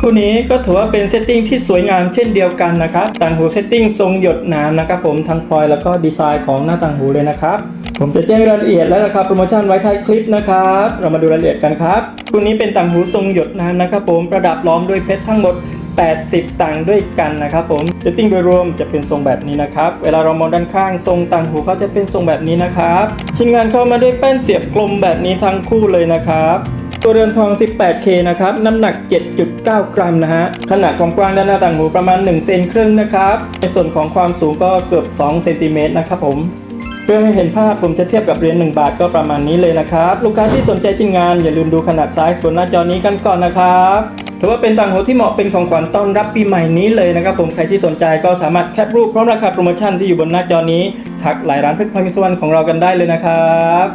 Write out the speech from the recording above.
คู่นี้ก็ถือว่าเป็นเซตติ้งที่สวยงามเช่นเดียวกันนะครับต่างหูเซตติ้งทรงหยดน้ำนะครับผมทั้งพลอยแล้วก็ดีไซน์ของหน้าต่างหูเลยนะครับผมจะแจ้งรายละเอียดและราคาโปรโมชั่นไว้ท้ายคลิปนะครับ เรามาดูรายละเอียดกันครับคู่นี้เป็นต่างหูทรงหยดน้ำนะครับผมประดับล้อมด้วยเพชรทั้งหมด 80 ต่างด้วยกันนะครับผมเซตติ้งโดยรวมจะเป็นทรงแบบนี้นะครับ เวลาเรามองด้านข้างทรงต่างหูเขาจะเป็นทรงแบบนี้นะครับชิ้นงานเข้ามาด้วยแป้นเสียบกลมแบบนี้ทั้งคู่เลยนะครับ ตัวเรือนทอง 18K นะครับ น้ำหนัก 7.9 กรัมนะฮะ ขนาดความกว้างด้านหน้าต่างหูประมาณ 1 เซนครึ่งนะครับ ในส่วนของความสูงก็เกือบ 2 เซนติเมตรนะครับผม เพื่อให้เห็นภาพผมจะเทียบกับเหรียญ1บาทก็ประมาณนี้เลยนะครับ ลูกค้าที่สนใจชิ้นงานอย่าลืมดูขนาดไซส์บนหน้าจอนี้กันก่อนนะครับถือว่าเป็นต่างหูที่เหมาะเป็นของขวัญต้อนรับปีใหม่นี้เลยนะครับผมใครที่สนใจก็สามารถแคปรูปพร้อมราคาโปรโมชั่นที่อยู่บนหน้าจอนี้ ทักหลายร้านเพชรพลอยมิสวรรณของเรากันได้เลยนะครับ